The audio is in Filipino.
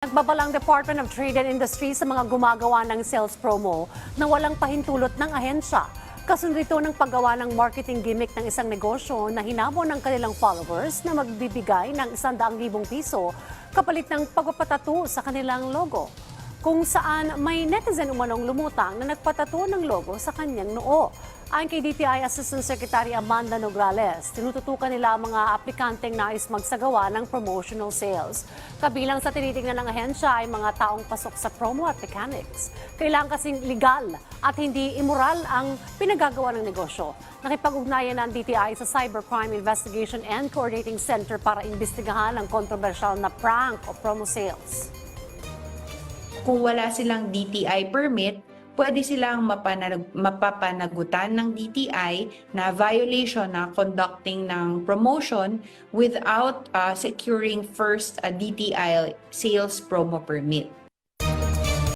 Nagbabalang Department of Trade and Industry sa mga gumagawa ng sales promo na walang pahintulot ng ahensya. Kasunod ito ng paggawa ng marketing gimmick ng isang negosyo na hinamon ng kanilang followers na magbibigay ng 100,000 piso kapalit ng pagpapatato sa kanilang logo. Kung saan may netizen umanong lumutang na nagpatato ng logo sa kanyang noo. Ayon kay DTI Assistant Secretary Amanda Nograles, tinututukan nila ang mga aplikanteng nais magsagawa ng promotional sales. Kabilang sa tinitingnan ng ahensya ay mga taong pasok sa promo at mechanics. Kailangan kasing legal at hindi immoral ang pinagagawa ng negosyo. Nakipag-ugnayan ng DTI sa Cybercrime Investigation and Coordinating Center para imbestigahan ang kontrobersyal na prank o promo sales. kung wala silang DTI permit, pwede silang mapanag- mapapanagutan ng DTI na violation na conducting ng promotion without uh, securing first a DTI sales promo permit.